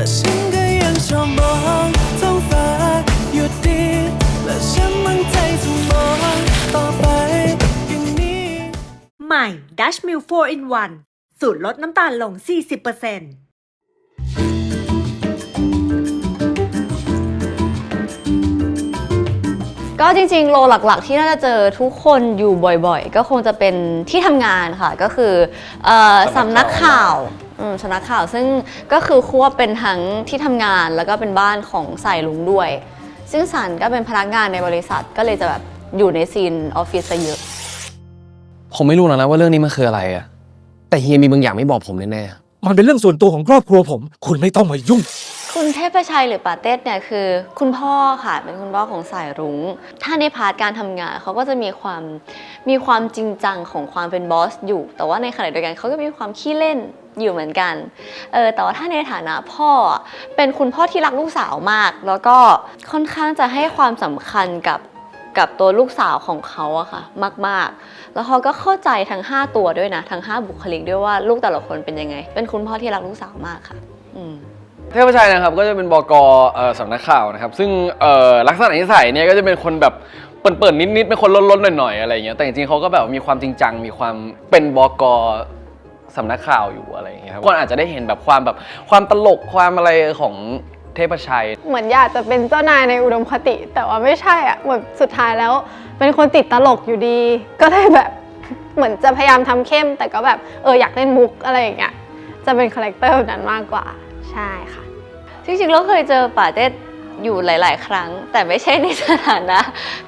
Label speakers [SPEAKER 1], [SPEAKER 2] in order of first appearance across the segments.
[SPEAKER 1] แต่ฉันก็ยังชอบมองท้องฟ้าอยู่ดีและฉันมั่นใจจะมองต่อไปอย่างนี้
[SPEAKER 2] ใหม่ Dash Milk 4 in 1สูตรลดน้ำตาลลง 40%
[SPEAKER 3] ก็จริงๆ โลหลักๆ ที่น่าจะเจอทุกคนอยู่บ่อยๆ ก็คงจะเป็นที่ทำงานค่ะ ก็คือเอ่อสำนักข่าว อืมสำนักข่าวซึ่งก็คือควบเป็นทั้งที่ทำงานแล้วก็เป็นบ้านของสายลุงด้วย ซึ่งสันก็เป็นพนักงานในบริษัทก็เลยจะแบบอยู่ในซีนออฟฟิศซะเยอะ
[SPEAKER 4] ผมไม่รู้หรอกนะว่าเรื่องนี้มันคืออะไรอะแต่เฮียมีบางอย่างไม่บอกผมแน่
[SPEAKER 5] มันเป็นเรื่องส่วนตัวของครอบครัวผม คุณไม่ต้องมายุ่ง
[SPEAKER 3] คุณเทพชัยหรือปาเต้เนี่ยคือ คุณพ่อค่ะเป็นคุณพ่อของสายรุง้ง ถ้าในพาร์ทการทำงานเขาก็จะมีความมีความจริงจังของความเป็นบอสอยู่ แต่ว่าในขณะเดียวกันเขาก็มีความขี้เล่น อยู่เหมือนกัน เออ แต่ว่าถ้าในฐานะพ่อเป็นคุณพ่อที่รักลูกสาวมาก แล้วก็ค่อนข้างจะให้ความสำคัญกับกับตัวลูกสาวของเขาอะค่ะ มาก ๆ แล้วเขาก็เข้าใจทั้ง 5 ตัวด้วยนะ ทั้ง 5 บุคลิกด้วยว่าลูกแต่ละคนเป็นยังไง เป็นคุณพ่อที่รักลูกสาวมากค่ะ อืม
[SPEAKER 4] เทพชัยนะครับก็จะเป็นบกเอ่อสำนักข่าวนะครับซึ่งลักษณะนิสัยเนี่ยก็จะเป็นคนแบบเปิ่นๆนิดๆเป็นคนล้นๆหน่อยๆอะไรอย่างเงี้ยแต่จริงๆเขาก็แบบมีความจริงจังมีความเป็นบก สำนักข่าวอยู่อะไรอย่างเงี้ยครับคนอาจจะได้เห็นแบบความแบบความตลกความอะไรของเทพชัย
[SPEAKER 6] เหมือนอยากจะเป็นเจ้านายในอุดมคติ แต่ว่าไม่ใช่อะเหมือนสุดท้ายแล้ว เป็นคนติดตลกอยู่ดี ก็เลยแบบเหมือนจะพยายามทำเข้ม แต่ก็แบบเอออยากเล่นมุกอะไรอย่างเงี้ยจะเป็นคาแรคเตอร์แบบนั้นมากกว่า ใช่ค่ะ
[SPEAKER 3] จริงๆเราเคยเจอป่าเต้ อยู่หลาย ๆ ครั้ง แต่ไม่ใช่ในสถานะ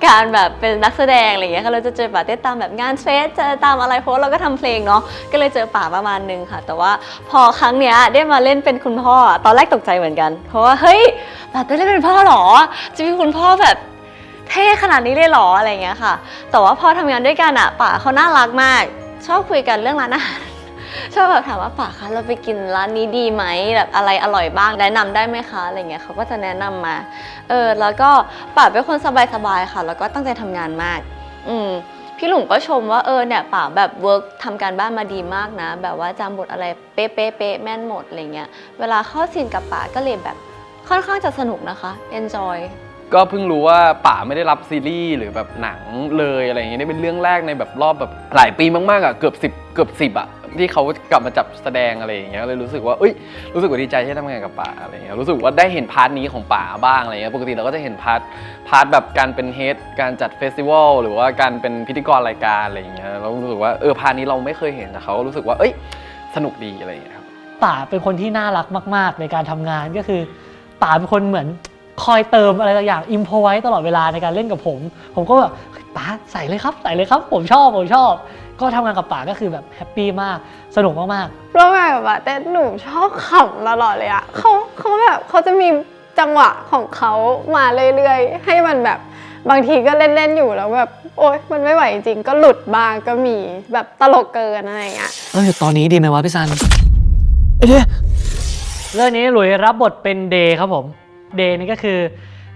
[SPEAKER 3] การแบบเป็นนักแสดงอะไรอย่างเงี้ยค่ะเราจะเจอป่าเต้ตามแบบงานเฟสเจอตามอะไรเพราะเราก็ทำเพลงเนาะก็เลยเจอป่าประมาณนึงค่ะ แต่ว่าพอครั้งเนี้ยได้มาเล่นเป็นคุณพ่อตอนแรกตกใจเหมือนกัน เพราะว่าเฮ้ยป่าเต้เล่นเป็นพ่อหรอจะมีคุณพ่อแบบเท่ขนาดนี้เลยหรออะไรเงี้ยค่ะ แต่ว่าพอทำงานด้วยกันอะป่าเขาน่ารักมาก ชอบคุยกันเรื่องร้านอาหาร ชอบแบบถามว่าป่าคะเราไปกินร้านนี้ดีไหมแบบอะไรอร่อยบ้างแนะนำได้ไหมคะอะไรเงี้ยเขาก็จะแนะนำมาเออแล้วก็ป่าเป็นคนสบายๆค่ะ แล้วก็ตั้งใจทำงานมาก อืมพี่หลุงก็ชมว่าเออเนี่ยป่าแบบเวิร์กทำการบ้านมาดีมากนะ แบบว่าจำบทอะไรเป๊ะๆเป๊ะแม่นหมดอะไรเงี้ยเวลาเข้าซีนกับป่าก็เลยแบบค่อนข้างจะสนุกนะคะ enjoy
[SPEAKER 4] ก็เพิ่งรู้ว่าป๋าไม่ได้รับซีรีส์หรือแบบหนังเลยอะไรอย่างเงี้ยนี่เป็นเรื่องแรกในแบบรอบแบบหลายปีมากๆอะเกือบสิบเกือบสิบอะ ที่เขากลับมาจับแสดงอะไรอย่างเงี้ยเลยรู้สึกว่าเอ้ยรู้สึกว่าดีใจที่ได้ทำงานกับป๋าอะไรเงี้ยรู้สึกว่าได้เห็นพาร์ทนี้ของป๋าบ้างอะไรเงี้ยปกติเราก็จะเห็นพาร์ทพาร์ทแบบการเป็นเฮดการจัดเฟสติวัลหรือว่าการเป็นพิธีกรรายการอะไรอย่างเงี้ยเรารู้สึกว่าเออพาร์ทนี้เราไม่เคยเห็นแต่เขาก็รู้สึกว่าเอ้ยสนุกดีอะไรอย่างเงี้ยครับ
[SPEAKER 7] ป๋าเป็นคนที่น่ารักมาก ๆ ในการทำงานก็คือป๋าเป็นคนเหมือนคอยเติมอะไรบางอย่างอิมพอไว้ตลอดเวลาในการเล่นกับผม ผมก็แบบเฮ้ยป๋าใส่เลยครับใส่เลยครับ ผมชอบผมชอบ ก็ทำงานกับป๋าก็คือแบบแฮปปี้มากสนุกมากๆ
[SPEAKER 6] ร่วมงานกับปาเต้หนูชอบขำตลอดเลยอะเขาเขาแบบเขาจะมีจังหวะของเขามาเรื่อยๆ ให้มันแบบบางทีก็เล่นๆอยู่แล้วแบบโอ๊ยมันไม่ไหวจริงๆก็หลุดบ้างก็มีแบบตลกเกินอะไรอย่างเงี้ย
[SPEAKER 7] เออตอนนี้ดีไหมวะพี่ซันเรื่องนี้หลุยรับบทเป็นเดย์ครับผมเดย์นี่ก็คือ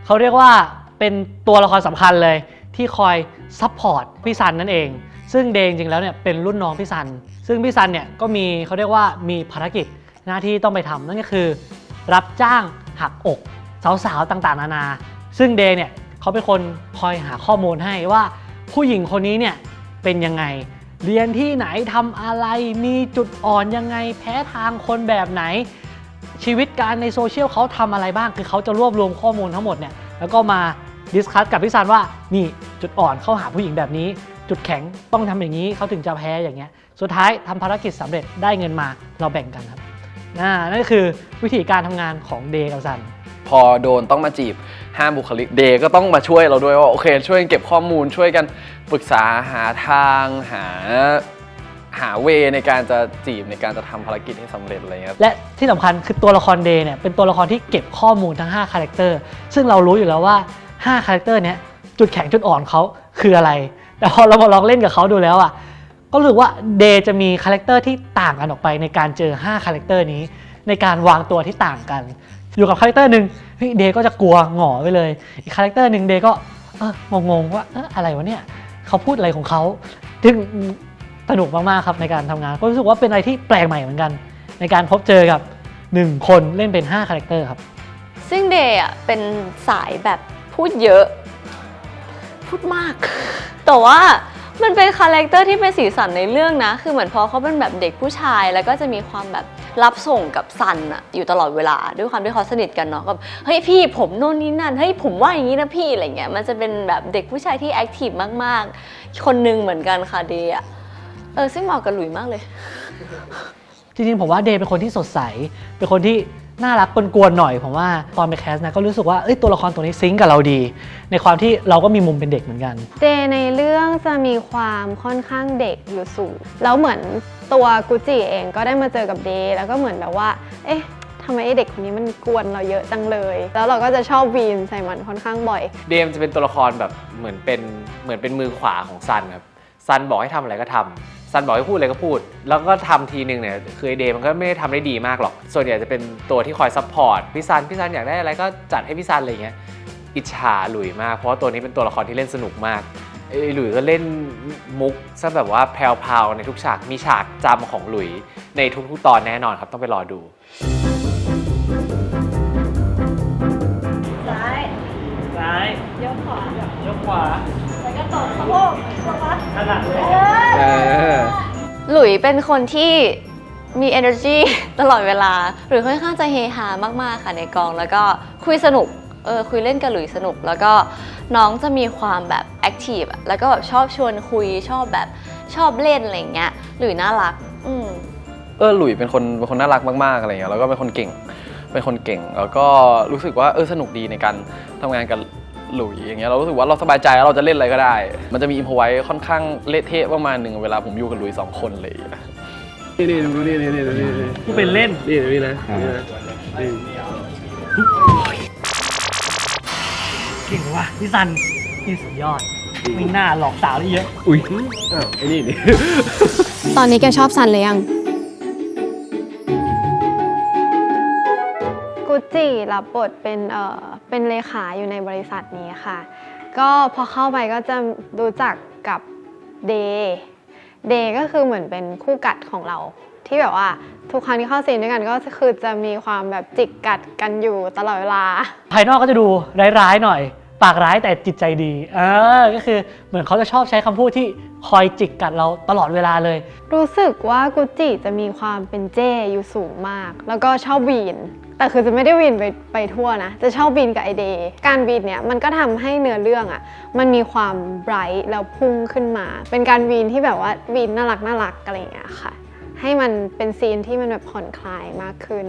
[SPEAKER 7] เขาเรียกว่าเป็นตัวละครสำคัญเลยที่คอยซัพพอร์ตพี่ซันนั่นเอง ซึ่งเดย์จริงแล้วเนี่ยเป็นรุ่นน้องพี่ซัน ซึ่งพี่ซันเนี่ยก็มีเขาเรียกว่ามีภารกิจหน้าที่ต้องไปทำนั่นก็คือ รับจ้างหักอกสาวๆต่างๆ นานา ซึ่งเดย์เนี่ยเขาเป็นคนคอยหาข้อมูลให้ว่าผู้หญิงคนนี้เนี่ยเป็นยังไง เรียนที่ไหนทำอะไรมีจุดอ่อนยังไงแพ้ทางคนแบบไหน ชีวิตการในโซเชียลเขาทำอะไรบ้างคือเขาจะรวบรวมข้อมูลทั้งหมดเนี่ยแล้วก็มา ดิสคัสกับพี่ซันว่านี่จุดอ่อนเข้าหาผู้หญิงแบบนี้ จุดแข็งต้องทำอย่างนี้เขาถึงจะแพ้อย่างเงี้ย สุดท้ายทำภารกิจสำเร็จได้เงินมาเราแบ่งกันครับน่านั่นก็คือวิธีการทำงานของเดย์กับซัน
[SPEAKER 4] พอโดนต้องมาจีบห้ามบุคลิกเดย์ก็ต้องมาช่วยเราด้วยว่าโอเค ช่วยกันเก็บข้อมูลช่วยกันปรึกษาหาทางหาหาเวในการจะจีบในการจะทำภารกิจให้สำเร็จอะไรเงี้ย
[SPEAKER 7] และที่สำคัญคือตัวละครเดย์เนี่ยเป็นตัวละครที่เก็บข้อมูลทั้ง 5 คาแรคเตอร์ ซึ่งเรารู้อยู่แล้วว่า 5คาแรคเตอร์เนี้ยจุดแข็งจุดอ่อนเขาคืออะไร แต่พอเรามาลองเล่นกับเขาดูแล้วอะก็รู้ว่าเดย์จะมีคาแรคเตอร์ที่ต่างกันออกไปในการเจอ5คาแรคเตอร์นี้ ในการวางตัวที่ต่างกัน อยู่กับคาแรคเตอร์หนึ่งเฮ้ยเดย์ก็จะกลัวหงอไปเลย อีกคาแรคเตอร์หนึ่งเดย์ก็เอองงๆว่าเอออะไรวะเนี่ยเขาพูดอะไรของเขาซึ่งสนุกมากๆครับในการทำงาน ก็รู้สึกว่าเป็นอะไรที่แปลกใหม่เหมือนกัน ในการพบเจอกับ 1 คนเล่นเป็น 5 คาแรคเตอร์ครับ
[SPEAKER 3] ซึ่งเดย์อะเป็นสายแบบ พูดเยอะ พูดมาก แต่ว่ามันเป็นคาแรคเตอร์ที่เป็นสีสันในเรื่องนะ คือเหมือนพอเขาเป็นแบบเด็กผู้ชาย แล้วก็จะมีความแบบรับส่งกับซันอะอยู่ตลอดเวลา ด้วยความที่เขาสนิทกันเนาะกับเฮ้ยพี่ผมโน่นนี่นั่น เฮ้ยผมว่าอย่างนี้นะพี่อะไรเงี้ย มันจะเป็นแบบเด็กผู้ชายที่แอคทีฟมากๆ คนหนึงเหมือนกันค่ะเดย์อะเออซึ่งเหมาะกับหลุยมากเลย
[SPEAKER 7] จริงๆผมว่าเดย์เป็นคนที่สดใส เป็นคนที่ น่ารักกวนๆหน่อยผมว่าตอนไปแคสนะก็รู้สึกว่าเอ้ยตัวละครตัวนี้ซิงก์กับเราดี ในความที่เราก็มีมุมเป็นเด็กเหมือนกัน
[SPEAKER 6] เดย์ในเรื่องจะมีความค่อนข้างเด็กอยู่สูงแล้วเหมือนตัวกุจิเองก็ได้มาเจอกับเดย์แล้วก็เหมือนแบบว่า เอ๊ะทำไมไอ้เด็กคนนี้มันกวนเราเยอะจังเลย แล้วเราก็จะชอบวีนใส่มันค่อนข้างบ่อย
[SPEAKER 8] เดมจะเป็นตัวละครแบบเหมือนเป็นเหมือนเป็นมือขวาของซันครับซันบอกให้ทำอะไรก็ทำ ซันบอกให้พูดอะไรก็พูด แล้วก็ทำทีนึงเนี่ยคือไอเดมมันก็ไม่ได้ทำได้ดีมากหรอก ส่วนใหญ่จะเป็นตัวที่คอยซัพพอร์ตพี่ซันพี่ซันอยากได้อะไรก็จัดให้พี่ซันอะไรอย่างเงี้ยอิจฉาหลุยมาก เพราะว่าตัวนี้เป็นตัวละครที่เล่นสนุกมากไอ้หลุยก็เล่นมุกซะแบบว่าแพรวๆในทุกฉากมีฉากจำของหลุยในทุกๆตอนแน่นอนครับต้องไปรอดู
[SPEAKER 7] ซ้ายยกขวายกขวาแล้วก็ ตบสะโพกขนาดเลย
[SPEAKER 4] เออ
[SPEAKER 3] หลุยเป็นคนที่มี energy ตลอดเวลา หรือค่อนข้างจะเฮฮามาก ๆ ค่ะในกอง แล้วก็คุยสนุก เออ คุยเล่นกับหลุยสนุก แล้วก็น้องจะมีความแบบ active แล้วก็แบบชอบชวนคุย ชอบแบบชอบเล่นอะไรเงี้ย หลุยน่ารัก อืม
[SPEAKER 4] เออ หลุยเป็นคนเป็นคนน่ารักมาก ๆ อะไรเงี้ย แล้วก็เป็นคนเก่ง เป็นคนเก่ง แล้วก็รู้สึกว่า เออ สนุกดีในการทำงานกับ หลุยอย่างเงี้ยเรารู้สึกว่าเราสบายใจแล้วเราจะเล่นอะไรก็ได้ มันจะมีอิมพอไว้ค่อนข้างเละเทะประมาณหนึ่งเวลาผมอยู่กับหลุยสองคนเลย
[SPEAKER 9] นี่นี่ดูนี่นี่นี่นี่
[SPEAKER 7] ผู้เป็นเล่น
[SPEAKER 9] นี่นี่นะนี่
[SPEAKER 7] เก่งว่ะพี่ซันพี่สุดยอดมีหน้าหลอกสาวได้เยอะ
[SPEAKER 9] อุ้ยอ้าวไอ้นี่นี่
[SPEAKER 6] ตอนนี้แกชอบซันเลยยังกุจิรับบทเป็นเอ่อ เป็นเลขาอยู่ในบริษัทนี้ค่ะ ก็พอเข้าไปก็จะรู้จักกับเดย์เดย์ก็คือเหมือนเป็นคู่กัดของเรา ที่แบบว่าทุกครั้งที่เข้าซีนด้วยกันก็คือจะมีความแบบจิกกัดกันอยู่ตลอดเวลา
[SPEAKER 7] ภายนอกก็จะดูร้ายๆหน่อย ปากร้ายแต่จิตใจดีเออก็คือเหมือนเขาจะชอบใช้คำพูดที่คอยจิกกัดเราตลอดเวลาเลย
[SPEAKER 6] รู้สึกว่ากุจิจะมีความเป็นเจ้อยู่สูงมาก แล้วก็ชอบวีน แต่คือจะไม่ได้วีนไปไปทั่วนะ จะชอบวีนกับไอเดย์การวีนเนี่ยมันก็ทำให้เนื้อเรื่องอะ่ะ มันมีความไบรท์แล้วพุ่งขึ้นมา เป็นการวีนที่แบบว่าวีนน่ารักน่ารักอะไรอย่างเงี้ยค่ะ ให้มันเป็นซีนที่มันแบบผ่อนคลายมากขึ้น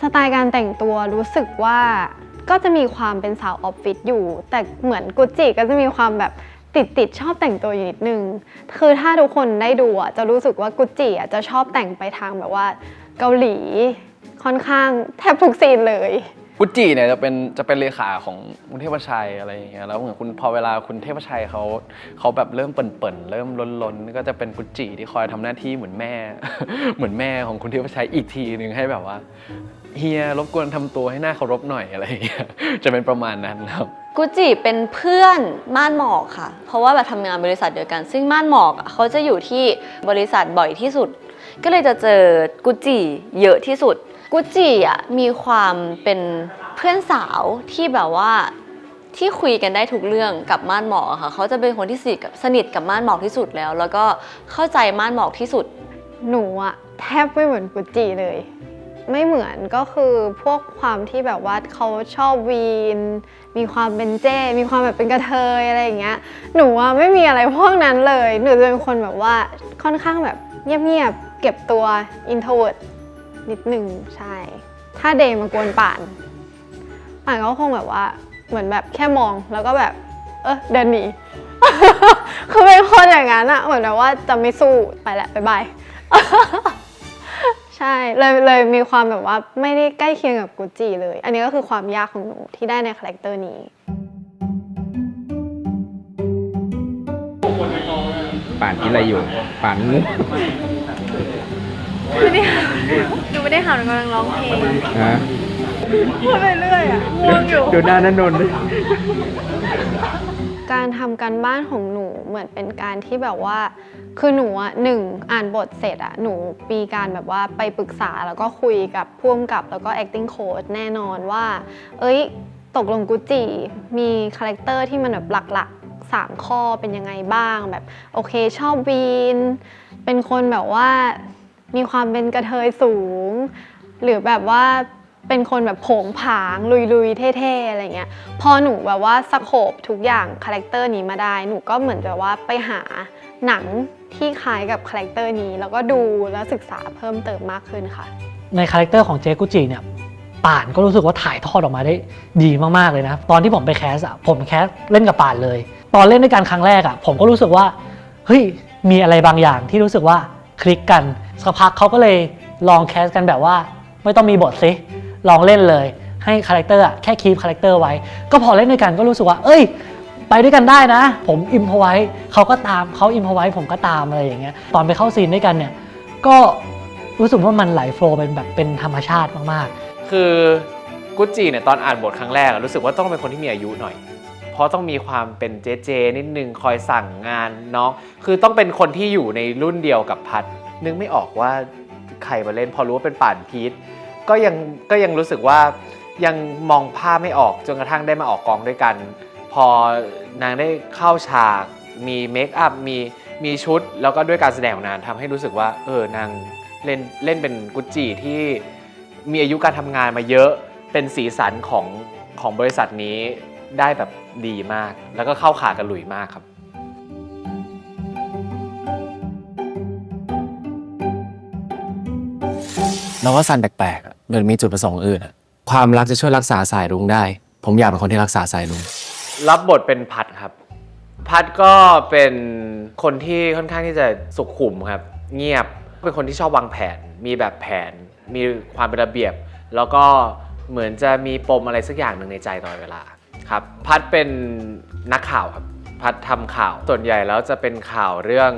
[SPEAKER 6] สไตล์การแต่งตัวรู้สึกว่า ก็จะมีความเป็นสาวออฟฟิศอยู่ แต่เหมือนกุจิก็จะมีความแบบติดติดชอบแต่งตัวอยู่นิดนึง คือถ้าทุกคนได้ดูอะจะรู้สึกว่ากุจิอะจะชอบแต่งไปทางแบบว่าเกาหลีค่อนข้างแทบทุกซีนเลย
[SPEAKER 4] กุจิเนี่ยจะเป็นจะเป็นเลขาของคุณเทพชัยอะไรอย่างเงี้ยแล้วเหมือนคุณพอเวลาคุณเทพชัยเขาเขาแบบเริ่มเปิ่นๆเริ่มล้นๆก็จะเป็นกุจิที่คอยทำหน้าที่เหมือนแม่ เหมือนแม่ของคุณเทพชัยอีกทีหนึ่งให้แบบว่า เฮียรบกวนทำตัวให้หน้าเคารพหน่อยอะไรอย่างเงี้ยจะเป็นประมาณนั้นครับ
[SPEAKER 3] กุจิเป็นเพื่อนม่านหมอกค่ะ เพราะว่าแบบทำงานบริษัทเดียวกัน ซึ่งม่านหมอกอะเขาจะอยู่ที่บริษัทบ่อยที่สุด ก็เลยจะเจอกุจิเยอะที่สุดกุจิอะมีความเป็นเพื่อนสาวที่แบบว่าที่คุยกันได้ทุกเรื่องกับม่านหมอกอะค่ะเขาจะเป็นคนที่สนิทกับสนิทกับม่านหมอกที่สุดแล้ว แล้วก็เข้าใจม่านหมอกที่สุด
[SPEAKER 6] หนูอะแทบไม่เหมือนกุจิเลย ไม่เหมือนก็คือพวกความที่แบบว่าเขาชอบวีน มีความเป็นเจ้ มีความแบบเป็นกระเทยอะไรอย่างเงี้ย หนูอะไม่มีอะไรพวกนั้นเลย หนูจะเป็นคนแบบว่าค่อนข้างแบบเงียบๆ เก็บตัว introvert นิดหนึ่งใช่ ถ้าเดย์มากวนป่าน ป่านก็คงแบบว่าเหมือนแบบแค่มองแล้วก็แบบ เออเดินหนี คือเป็นคนอย่างนั้นอะเหมือนแบบว่าจะไม่สู้ไปแหละบ๊ายบาย ใช่เลยเลยมีความแบบว่าไม่ได้ใกล้เคียงกับกุจิเลย อันนี้ก็คือความยากของหนูที่ได้ในคาแรคเตอร์นี้
[SPEAKER 10] ป่านคิดอะไรอยู่ป่านงุ
[SPEAKER 6] หนูไม่ได้หาหนูกำลังร้องเพลง
[SPEAKER 10] ฮะ
[SPEAKER 6] พูดไปเรื่อยอะง่วงอยู่
[SPEAKER 10] ดูหน้านันนนท์ดิ
[SPEAKER 6] การทำการบ้านของหนูเหมือนเป็นการที่แบบว่า คือหนูอะหนึ่งอ่านบทเสร็จอะหนูมีการแบบว่าไปปรึกษาแล้วก็คุยกับพ่วงกับแล้วก็ acting coach แน่นอนว่า เอ้ย ตกลงกุจิมีคาแรคเตอร์ที่มันแบบหลักๆ 3 ข้อเป็นยังไงบ้างแบบโอเคชอบวีน เป็นคนแบบว่ามีความเป็นกระเทยสูง หรือแบบว่า เป็นคนแบบผงผางลุยๆ เท่ๆอะไรเงี้ยพอหนูแบบว่าสโคบทุกอย่างคาแรคเตอร์นี้มาได้หนูก็เหมือนแบบว่าไปหาหนังที่คล้ายกับคาแรคเตอร์นี้แล้วก็ดูแล้วศึกษาเพิ่มเติมมากขึ้นค่ะ
[SPEAKER 7] ในคาแรคเตอร์ของเจกุจิเนี่ยป่านก็รู้สึกว่าถ่ายทอดออกมาได้ดีมากๆเลยนะ ตอนที่ผมไปแคสอะผมแคสเล่นกับป่านเลย ตอนเล่นด้วยกันครั้งแรกอะผมก็รู้สึกว่าเฮ้ยมีอะไรบางอย่างที่รู้สึกว่าคลิกกันสักพักเขาก็เลยลองแคสกันแบบว่า ไม่ต้องมีบทซิ ลองเล่นเลย ให้คาแรคเตอร์อะแค่คีปคาแรคเตอร์ไว้ ก็พอเล่นด้วยกันก็รู้สึกว่า เอ้ย ไปด้วยกันได้นะ ผมอิมพอไว้เขาก็ตามเขาอิมพอไว้ผมก็ตามอะไรอย่างเงี้ยตอนไปเข้าซีนด้วยกันเนี่ยก็รู้สึกว่ามันไหลโฟล์เป็นแบบเป็นธรรมชาติมากๆ
[SPEAKER 8] คือกุจิเนี่ยตอนอ่านบทครั้งแรกรู้สึกว่าต้องเป็นคนที่มีอายุหน่อย เพราะต้องมีความเป็นเจเจนิดนึงคอยสั่งงานน้องคือต้องเป็นคนที่อยู่ในรุ่นเดียวกับพัดนึกไม่ออกว่าใครมาเล่นพอรู้ว่าเป็นป่านพีท ก็ยังก็ยังรู้สึกว่ายังมองภาพไม่ออกจนกระทั่งได้มาออกกองด้วยกัน พอนางได้เข้าฉาก มีเมคอัพมีมีชุด แล้วก็ด้วยการแสดงของนางทำให้รู้สึกว่า เออนางเล่นเล่นเป็นกุจจีที่มีอายุการทำงานมาเยอะเป็นสีสันของของบริษัทนี้ได้แบบดีมาก แล้วก็เข้าขากันหลุยมากครับ
[SPEAKER 11] เราว่าซันแปลกๆอะเหมือนมีจุดประสงค์อื่นอะความรักจะช่วยรักษาสายรุ้งได้ ผมอยากเป็นคนที่รักษาสายรุ้ง
[SPEAKER 8] รับบทเป็นพัดครับ พัดก็เป็นคนที่ค่อนข้างที่จะสุขุมครับ เงียบเป็นคนที่ชอบวางแผน มีแบบแผน มีความเป็นระเบียบ แล้วก็เหมือนจะมีปมอะไรสักอย่างหนึ่งในใจตลอดเวลาครับพัดเป็นนักข่าวครับ พัดทำข่าวส่วนใหญ่แล้วจะเป็นข่าวเรื่อง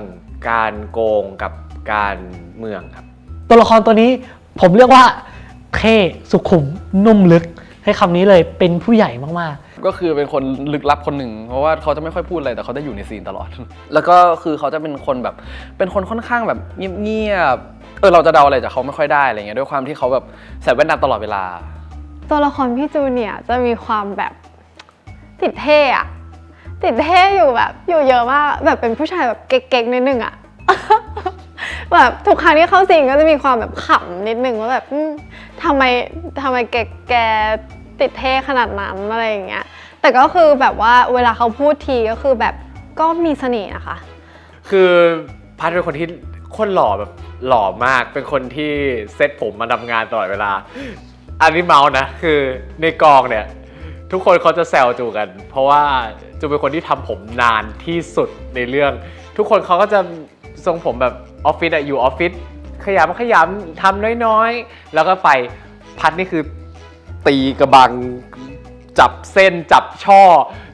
[SPEAKER 8] การโกงกับการเมืองครับ
[SPEAKER 7] ตัวละครตัวนี้ ผมเรียกว่าเท่สุขุมนุ่มลึกให้คำนี้เลยเป็นผู้ใหญ่มาก
[SPEAKER 4] ก็คือเป็นคนลึกลับคนหนึ่ง เพราะว่าเขาจะไม่ค่อยพูดอะไรแต่เขาจะอยู่ในซีนตลอด แล้วก็คือเขาจะเป็นคนแบบ เป็นคนค่อนข้างแบบเงียบๆ เออเราจะเดาอะไรจากเขาไม่ค่อยได้อะไรเงี้ยด้วยความที่เขาแบบใส่แว่นดำตลอดเวลา
[SPEAKER 6] ตัวละครพี่จูเนียร์จะมีความแบบติดเท่อะติดเท่อยู่แบบอยู่เยอะมากแบบเป็นผู้ชายแบบเก๊กๆนิดนึงอะ แบบทุกครั้งที่เข้าซีนก็จะมีความแบบขำนิดนึงว่าแบบทำไมทำไมแกแกติดเท่ขนาดนั้นอะไรอย่างเงี้ย แต่ก็คือแบบว่าเวลาเขาพูดทีก็คือแบบก็มีเสน่ห์นะคะ
[SPEAKER 8] คือพัดเป็นคนที่คนหล่อแบบหล่อมาก เป็นคนที่เซ็ตผมมาทำงานตลอดเวลา อันนี้เมาส์นะ คือในกองเนี่ย ทุกคนเขาจะแซวจูกัน เพราะว่าจูเป็นคนที่ทำผมนานที่สุดในเรื่อง ทุกคนเขาก็จะ ทรงผมแบบออฟฟิศอะอยู่ออฟฟิศขยำขยำทำน้อยๆ แล้วก็ไปพัดนี่คือตีกระบังจับเส้นจับช่อ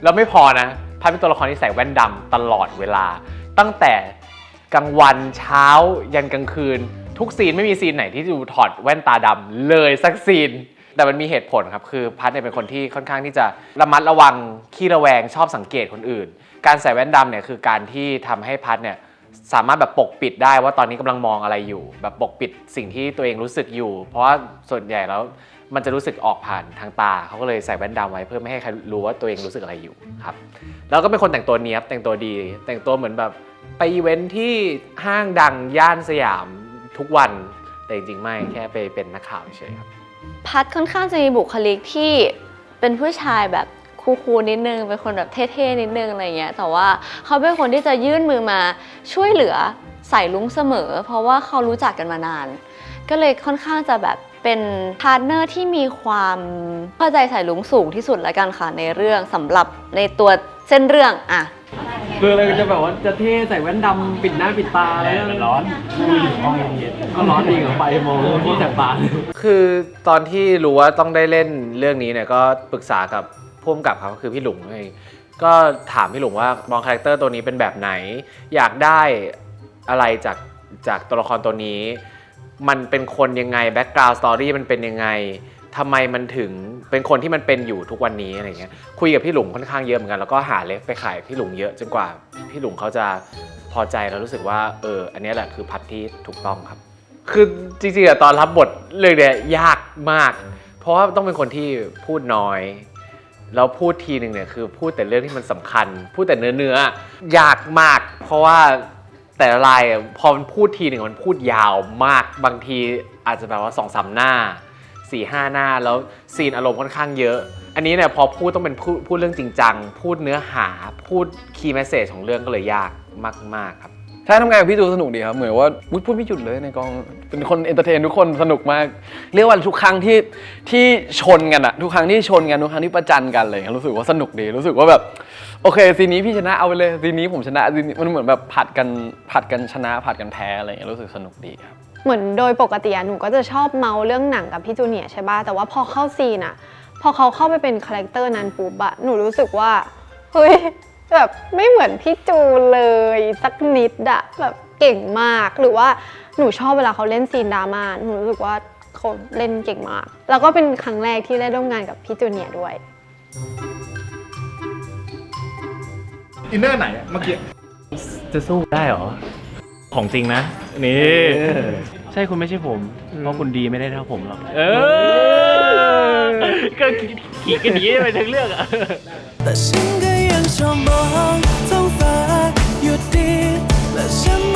[SPEAKER 8] แล้วไม่พอนะ พัดเป็นตัวละครที่ใส่แว่นดำตลอดเวลา ตั้งแต่กลางวันเช้ายันกลางคืน ทุกซีนไม่มีซีนไหนที่ดูถอดแว่นตาดำเลยสักซีน แต่มันมีเหตุผลครับ คือพัดเนี่ยเป็นคนที่ค่อนข้างที่จะระมัดระวังขี้ระแวงชอบสังเกตคนอื่น การใส่แว่นดำเนี่ยคือการที่ทำให้พัดเนี่ย สามารถแบบปกปิดได้ว่าตอนนี้กำลังมองอะไรอยู่ แบบปกปิดสิ่งที่ตัวเองรู้สึกอยู่ เพราะว่าส่วนใหญ่แล้วมันจะรู้สึกออกผ่านทางตาเขาก็เลยใส่แว่นดำไว้เพื่อไม่ให้ใครรู้ว่าตัวเองรู้สึกอะไรอยู่ครับแล้วก็เป็นคนแต่งตัวเนี้ยบแต่งตัวดี แต่งตัวเหมือนแบบไปอีเวนท์ที่ห้างดังย่านสยามทุกวันแต่จริงๆไม่แค่ไปเป็นนักข่าวเฉยครับ
[SPEAKER 3] พัดค่อนข้างจะมีบุคลิกที่เป็นผู้ชายแบบ คูลๆนิดนึง เป็นคนแบบเท่ๆนิดนึงอะไรเงี้ย แต่ว่าเขาเป็นคนที่จะยื่นมือมาช่วยเหลือใส่ลุงเสมอ เพราะว่าเขารู้จักกันมานาน ก็เลยค่อนข้างจะแบบเป็นพาร์ทเนอร์ที่มีความเข้าใจใส่ลุงสูงที่สุดแล้วกันค่ะในเรื่องสำหรับในตัวเส้นเรื่องอะ
[SPEAKER 9] คืออะไรจะแบบว่าจะเท่ใส่แว่นดำปิดหน้าปิดตาแล้วร้อนก็ร้อนดีกับไฟมองที่แสบตา
[SPEAKER 8] คือตอนที่รู้ว่าต้องได้เล่นเรื่องนี้เนี่ยก็ปรึกษากับ ผู้กำกับเขาคือพี่หลุงเองก็ถามพี่หลุงว่ามองคาแรคเตอร์ตัวนี้เป็นแบบไหน อยากได้อะไรจากจากตัวละครตัวนี้ มันเป็นคนยังไงแบ็กกราวด์สตอรี่มันเป็นยังไงทำไมมันถึงเป็นคนที่มันเป็นอยู่ทุกวันนี้อะไรเงี้ยคุยกับพี่หลุงค่อนข้างเยอะเหมือนกันแล้วก็หาเลฟไปขายพี่หลุงเยอะจนกว่าพี่หลุงเขาจะพอใจแล้วรู้สึกว่าเอออันนี้แหละคือพัดที่ถูกต้องครับ คือจริงๆอะตอนรับบทเรื่องเนี้ยยากมาก เพราะว่าต้องเป็นคนที่พูดน้อย แล้วพูดทีหนึ่งเนี่ยคือพูดแต่เรื่องที่มันสำคัญ พูดแต่เนื้อเนื้อยากมาก เพราะว่าแต่ละลายพอมันพูดทีหนึ่งมันพูดยาวมากบางทีอาจจะแบบว่าสองสามหน้าสี่ห้าหน้าแล้วซีนอารมณ์ค่อนข้างเยอะ อันนี้เนี่ยพอพูดต้องเป็นพูดพูดเรื่องจริงจัง พูดเนื้อหาพูดคีย์แมสเซจของเรื่องก็เลยยากมาก ๆ ครับ
[SPEAKER 4] ถ้าทำงานกับพี่จูสนุกดีครับ เหมือนว่าพูดไม่หยุดเลยในกองเป็นคนเอนเตอร์เทนทุกคนสนุกมาก เรียกว่าทุกครั้งที่ที่ชนกันอะทุกครั้งที่ชนกันทุกครั้งที่ประจันกันอะไรอย่างเลยรู้สึกว่าสนุกดีรู้สึกว่าแบบโอเคซีนี้พี่ชนะเอาไปเลยซีนี้ผมชนะซีนี้มันเหมือนแบบผัดกันผัดกันชนะผัดกันแพ้อะไรอย่างเงี้ยรู้สึกสนุกดีครับ
[SPEAKER 6] เหมือนโดยปกติหนูก็จะชอบเมาเรื่องหนังกับพี่จูเนียใช่ป่ะแต่ว่าพอเข้าซีนอะพอเขาเข้าไปเป็นคาแรคเตอร์นั้นปุ๊บอะหนูรู้สึกว่าเฮ้ย แบบไม่เหมือนพี่จูเลยสักนิดอะแบบเก่งมากหรือว่าหนูชอบเวลาเขาเล่นซีนดราม่าหนูรู้สึกว่าเขาเล่นเก่งมาก แล้วก็เป็นครั้งแรกที่ได้ร่วมงานกับพี่จูเนียร์ด้วย
[SPEAKER 12] อินเนอร์ไหนอะเมื่อกี้
[SPEAKER 9] จะสู้ได้เหรอ ของจริงนะ นี่ ใช่คุณไม่ใช่ผม เพราะคุณดีไม่ได้เท่าผมหรอก เออ ก็ขี่กันอย่างนี้ไปทั้งเรื่องอะ
[SPEAKER 1] แต่ฉันก็ยัง ชอบมองท้องฟ้าหยุดดีและฉัน